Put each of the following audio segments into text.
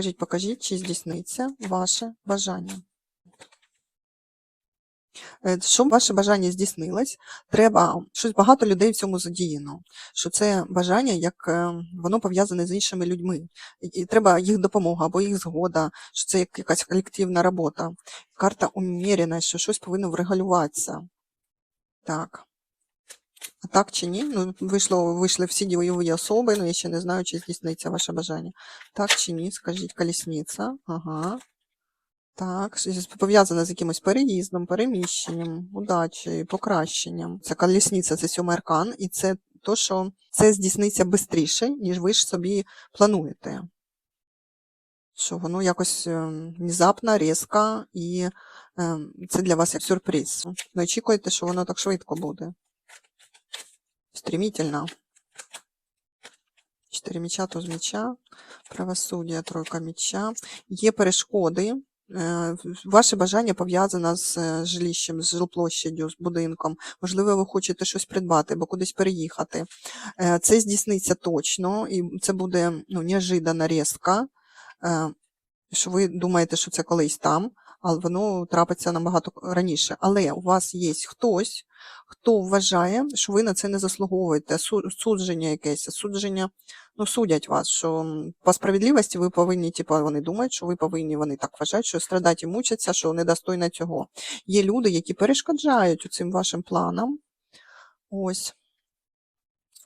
Скажіть, покажіть, чи здійсниться ваше бажання. Е, Щоб ваше бажання здійснилось, треба щось багато людей в цьому задіяно. Що це бажання, як е, воно пов'язане з іншими людьми, і треба їх допомога або їх згода, що це як якась колективна робота. Карта уміряна, що щось повинно врегулюватися. Так. А так чи ні? Ну, вийшло, вийшли всі дієві особи, ну я ще не знаю, чи здійсниться ваше бажання. Так чи ні? Скажіть, колісниця. Ага. Так, пов'язане з якимось переїздом, переміщенням, удачею, покращенням. Це колісниця, це сьомий аркан, і це то, що це здійсниться швидше, ніж ви ж собі плануєте. Що воно якось е, внезапно, різко, і е, це для вас як сюрприз. Не очікуєте, що воно так швидко буде. Стремительно. Чотири меча, туз меча, правосуддя, тройка меча. Є перешкоди. Е, Ваше бажання пов'язане з е, жилищем, з жилплощадю, з будинком. Можливо, ви хочете щось придбати або кудись переїхати. Е, Це здійсниться точно, і це буде ну, неожиданно різко, що ви думаєте, що це колись там, але воно трапиться набагато раніше. Але у вас є хтось, хто вважає, що ви на це не заслуговуєте. Судження якесь, судження, ну, судять вас, що по справедливості ви повинні, типу, вони думають, що ви повинні, вони так вважають, що страдати і мучаться, що недостойно цього. Є люди, які перешкоджають цим вашим планам. Ось.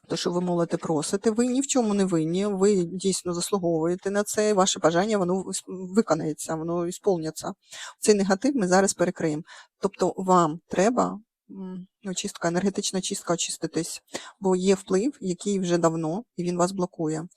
То, що ви молите, просите, ви ні в чому не винні, ви дійсно заслуговуєте на це, ваше бажання воно виконається, воно ісполняться. Цей негатив ми зараз перекриємо. Тобто вам треба очистка, енергетична чистка очиститись, бо є вплив, який вже давно, і він вас блокує.